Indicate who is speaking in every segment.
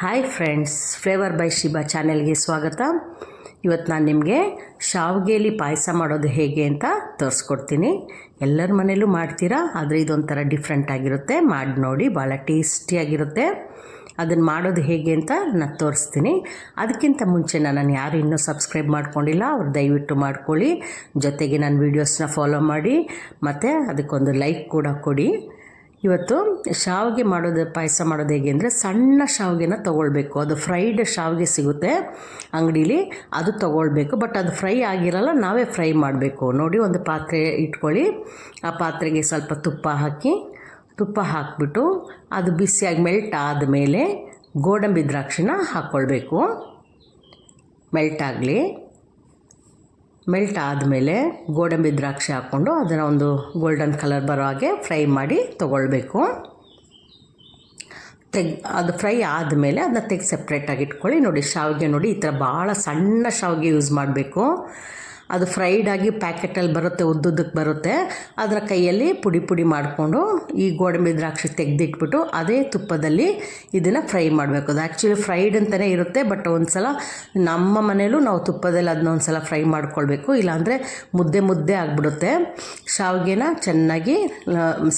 Speaker 1: Hi friends flavour by Shiba ಚಾನೆಲ್ಗೆ ಸ್ವಾಗತ. ಇವತ್ತು ನಾನು ನಿಮಗೆ ಶಾವಿಗೆಯಲ್ಲಿ ಪಾಯಸ ಮಾಡೋದು ಹೇಗೆ ಅಂತ ತೋರಿಸ್ಕೊಡ್ತೀನಿ. ಎಲ್ಲರ ಮನೇಲೂ ಮಾಡ್ತೀರಾ? ಆದರೆ ಇದೊಂಥರ ಡಿಫ್ರೆಂಟ್ ಆಗಿರುತ್ತೆ. ಮಾಡಿ ನೋಡಿ, ಭಾಳ ಟೇಸ್ಟಿಯಾಗಿರುತ್ತೆ ಅದನ್ನು ಮಾಡೋದು ಹೇಗೆ ಅಂತ ನಾನು ತೋರಿಸ್ತೀನಿ. ಅದಕ್ಕಿಂತ ಮುಂಚೆ ನಾನು ಯಾರು ಇನ್ನೂ ಸಬ್ಸ್ಕ್ರೈಬ್ ಮಾಡ್ಕೊಂಡಿಲ್ಲ, ಅವ್ರು ದಯವಿಟ್ಟು ಮಾಡ್ಕೊಳ್ಳಿ. ಜೊತೆಗೆ ನನ್ನ ವೀಡಿಯೋಸ್ನ ಫಾಲೋ ಮಾಡಿ. ಮತ್ತು ಅದಕ್ಕೊಂದು ಲೈಕ್ ಕೂಡ ಕೊಡಿ. ಇವತ್ತು ಶಾವಿಗೆ ಮಾಡೋದು, ಪಾಯಸ ಮಾಡೋದು ಹೇಗೆ ಅಂದರೆ ಸಣ್ಣ ಶಾವಿಗೆನ ತೊಗೊಳ್ಬೇಕು. ಅದು ಫ್ರೈಡ್ ಶಾವಿಗೆ ಸಿಗುತ್ತೆ ಅಂಗಡೀಲಿ, ಅದು ತೊಗೊಳ್ಬೇಕು. ಬಟ್ ಅದು ಫ್ರೈ ಆಗಿರಲ್ಲ, ನಾವೇ ಫ್ರೈ ಮಾಡಬೇಕು. ನೋಡಿ ಒಂದು ಪಾತ್ರೆ ಇಟ್ಕೊಳ್ಳಿ. ಆ ಪಾತ್ರೆಗೆ ಸ್ವಲ್ಪ ತುಪ್ಪ ಹಾಕಿ, ತುಪ್ಪ ಹಾಕಿಬಿಟ್ಟು ಅದು ಬಿಸಿಯಾಗಿ ಮೆಲ್ಟ್ ಆದಮೇಲೆ ಗೋಡಂಬಿ ದ್ರಾಕ್ಷಿನ ಹಾಕ್ಕೊಳ್ಬೇಕು. ಮೆಲ್ಟ್ ಆಗಲಿ. ಮೆಲ್ಟ್ ಆದಮೇಲೆ ಗೋಡಂಬಿ ದ್ರಾಕ್ಷಿ ಹಾಕ್ಕೊಂಡು ಅದನ್ನು ಒಂದು ಗೋಲ್ಡನ್ ಕಲರ್ ಬರೋ ಹಾಗೆ ಫ್ರೈ ಮಾಡಿ ತೊಗೊಳ್ಬೇಕು. ತೆಗ್, ಅದು ಫ್ರೈ ಆದಮೇಲೆ ಅದನ್ನ ತೆಗ್ದು ಸಪ್ರೇಟಾಗಿ ಇಟ್ಕೊಳ್ಳಿ. ನೋಡಿ, ಶಾವಿಗೆ ನೋಡಿ, ಈ ಥರ ಭಾಳ ಸಣ್ಣ ಶಾವಿಗೆ ಯೂಸ್ ಮಾಡಬೇಕು. ಅದು ಫ್ರೈಡ್ ಆಗಿ ಪ್ಯಾಕೆಟಲ್ಲಿ ಬರುತ್ತೆ, ಉದ್ದುದ್ದಕ್ಕೆ ಬರುತ್ತೆ. ಅದರ ಕೈಯಲ್ಲಿ ಪುಡಿ ಪುಡಿ ಮಾಡಿಕೊಂಡು ಈ ಗೋಡಂಬಿ ದ್ರಾಕ್ಷಿ ತೆಗೆದಿಟ್ಬಿಟ್ಟು ಅದೇ ತುಪ್ಪದಲ್ಲಿ ಇದನ್ನು ಫ್ರೈ ಮಾಡಬೇಕು. ಅದು ಆ್ಯಕ್ಚುಲಿ ಫ್ರೈಡ್ ಅಂತಲೇ ಇರುತ್ತೆ ಬಟ್ ಒಂದು ಸಲ ನಮ್ಮ ಮನೇಲೂ ನಾವು ತುಪ್ಪದಲ್ಲಿ ಅದನ್ನ ಒಂದು ಸಲ ಫ್ರೈ ಮಾಡ್ಕೊಳ್ಬೇಕು. ಇಲ್ಲಾಂದರೆ ಮುದ್ದೆ ಮುದ್ದೆ ಆಗಿಬಿಡುತ್ತೆ. ಶಾವಿಗೆನ ಚೆನ್ನಾಗಿ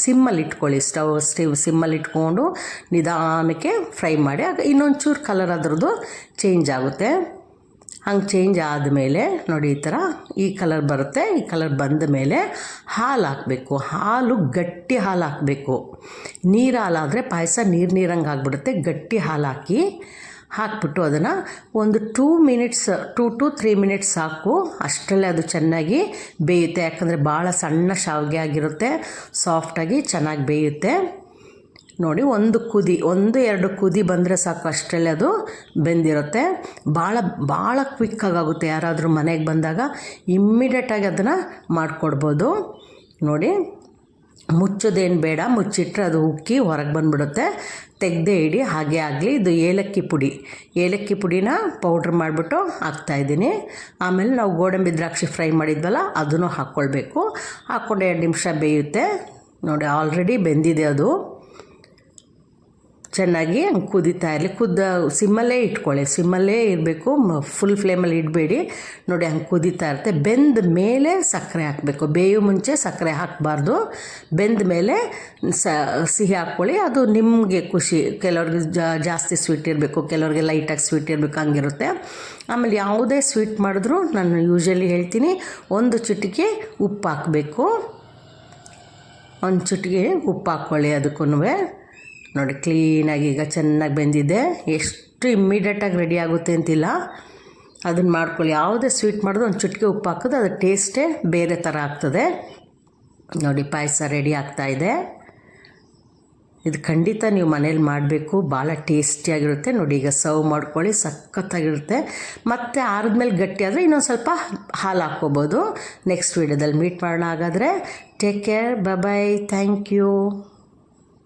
Speaker 1: ಸಿಮ್ಮಲ್ಲಿ ಇಟ್ಕೊಳ್ಳಿ. ಸ್ಟವ್, ಸ್ಟಿವ್ ಸಿಮ್ಮಲ್ಲಿ ಇಟ್ಕೊಂಡು ನಿಧಾನಕ್ಕೆ ಫ್ರೈ ಮಾಡಿ, ಆಗ ಇನ್ನೊಂಚೂರು ಕಲರ್ ಅದರದ್ದು ಚೇಂಜ್ ಆಗುತ್ತೆ. ಹಂಗೆ ಚೇಂಜ್ ಆದಮೇಲೆ ನೋಡಿ ಈ ಥರ ಈ ಕಲರ್ ಬರುತ್ತೆ. ಈ ಕಲರ್ ಬಂದ ಮೇಲೆ ಹಾಲು ಹಾಕಬೇಕು. ಹಾಲು ಗಟ್ಟಿ ಹಾಲು ಹಾಕಬೇಕು. ನೀರು ಹಾಲಾದರೆ ಪಾಯಸ ನೀರು ನೀರಂಗೆ ಆಗಿಬಿಡುತ್ತೆ. ಗಟ್ಟಿ ಹಾಲು ಹಾಕಿ ಹಾಕ್ಬಿಟ್ಟು ಅದನ್ನು ಒಂದು two minutes two to three minutes ಸಾಕು. ಅಷ್ಟರಲ್ಲೇ ಅದು ಚೆನ್ನಾಗಿ ಬೇಯುತ್ತೆ. ಯಾಕಂದರೆ ಭಾಳ ಸಣ್ಣ ಶಾವಿಗೆ ಆಗಿರುತ್ತೆ. ಸಾಫ್ಟಾಗಿ ಚೆನ್ನಾಗಿ ಬೇಯುತ್ತೆ. ನೋಡಿ, ಒಂದು ಕುದಿ, ಒಂದು, ಎರಡು ಕುದಿ ಬಂದರೆ ಸಾಕು, ಅಷ್ಟರಲ್ಲಿ ಅದು ಬೆಂದಿರುತ್ತೆ. ಭಾಳ ಭಾಳ ಕ್ವಿಕ್ಕಾಗುತ್ತೆ ಯಾರಾದರೂ ಮನೆಗೆ ಬಂದಾಗ ಇಮ್ಮಿಡಿಯೇಟಾಗಿ ಅದನ್ನು ಮಾಡಿಕೊಡ್ಬೋದು. ನೋಡಿ, ಮುಚ್ಚೋದೇನು ಬೇಡ. ಮುಚ್ಚಿಟ್ರೆ ಅದು ಉಕ್ಕಿ ಹೊರಗೆ ಬಂದುಬಿಡುತ್ತೆ. ತೆಗೆದೇ ಇಡಿ, ಹಾಗೆ ಆಗಲಿ. ಇದು ಏಲಕ್ಕಿ ಪುಡಿ. ಏಲಕ್ಕಿ ಪುಡಿನ ಪೌಡ್ರ್ ಮಾಡಿಬಿಟ್ಟು ಹಾಕ್ತಾಯಿದ್ದೀನಿ ಆಮೇಲೆ ನಾವು ಗೋಡಂಬಿ ದ್ರಾಕ್ಷಿ ಫ್ರೈ ಮಾಡಿದ್ವಲ್ಲ, ಅದನ್ನು ಹಾಕ್ಕೊಳ್ಬೇಕು. ಹಾಕ್ಕೊಂಡು ಎರಡು ನಿಮಿಷ ಬೇಯುತ್ತೆ. ನೋಡಿ, ಆಲ್ರೆಡಿ ಬೆಂದಿದೆ ಅದು. ಚೆನ್ನಾಗಿ ಹಂಗೆ ಕುದೀತಾ ಇರಲಿ. ಕುದ್ದ ಸಿಮ್ಮಲ್ಲೇ ಇಟ್ಕೊಳ್ಳಿ. ಸಿಮ್ಮಲ್ಲೇ ಇರಬೇಕು. ಫುಲ್ ಫ್ಲೇಮಲ್ಲಿ ಇಡಬೇಡಿ. ನೋಡಿ ಹಂಗೆ ಕುದೀತಾ ಇರುತ್ತೆ. ಬೆಂದ ಮೇಲೆ ಸಕ್ಕರೆ ಹಾಕಬೇಕು. ಬೇಯೋ ಮುಂಚೆ ಸಕ್ಕರೆ ಹಾಕಬಾರ್ದು. ಬೆಂದ ಮೇಲೆ ಸಿಹಿ ಹಾಕ್ಕೊಳ್ಳಿ. ಅದು ನಿಮಗೆ ಖುಷಿ. ಕೆಲವ್ರಿಗೆ ಜಾಸ್ತಿ ಸ್ವೀಟ್ ಇರಬೇಕು. ಕೆಲವ್ರಿಗೆ ಲೈಟಾಗಿ ಸ್ವೀಟ್ ಇರಬೇಕು. ಹಂಗಿರುತ್ತೆ. ಆಮೇಲೆ ಯಾವುದೇ ಸ್ವೀಟ್ ಮಾಡಿದ್ರೂ ನಾನು ಯೂಶ್ವಲಿ ಹೇಳ್ತೀನಿ, ಒಂದು ಚಿಟಿಕೆ ಉಪ್ಪು ಹಾಕಬೇಕು ಒಂದು ಚಿಟಿಕೆ ಉಪ್ಪು ಹಾಕ್ಕೊಳ್ಳಿ ಅದಕ್ಕೂ ನೋಡಿ ಕ್ಲೀನಾಗಿ ಈಗ ಚೆನ್ನಾಗಿ ಬೆಂದಿದೆ. ಎಷ್ಟು ಇಮ್ಮಿಡಿಯೇಟಾಗಿ ರೆಡಿ ಆಗುತ್ತೆ ಅಂತಿಲ್ಲ. ಅದನ್ನು ಮಾಡ್ಕೊಳ್ಳಿ. ಯಾವುದೇ ಸ್ವೀಟ್ ಮಾಡಿದ್ರು ಒಂದು ಚುಟ್ಕೆ ಉಪ್ಪು ಹಾಕೋದು, ಅದು ಟೇಸ್ಟೇ ಬೇರೆ ಥರ ಆಗ್ತದೆ. ನೋಡಿ, ಪಾಯಸ ರೆಡಿ ಆಗ್ತಾಯಿದೆ ಇದು. ಖಂಡಿತ ನೀವು ಮನೇಲಿ ಮಾಡಬೇಕು. ಭಾಳ ಟೇಸ್ಟಿಯಾಗಿರುತ್ತೆ ನೋಡಿ, ಈಗ ಸರ್ವ್ ಮಾಡ್ಕೊಳ್ಳಿ, ಸಖತ್ತಾಗಿರುತ್ತೆ. ಮತ್ತು ಆರಿದ್ಮೇಲೆ ಗಟ್ಟಿ ಆದರೆ ಇನ್ನೊಂದು ಸ್ವಲ್ಪ ಹಾಲು ಹಾಕ್ಕೋಬೋದು. ನೆಕ್ಸ್ಟ್ ವೀಡಿಯೋದಲ್ಲಿ ಮೀಟ್ ಮಾಡೋಣ ಹಾಗಾದರೆ. Take care bye thank you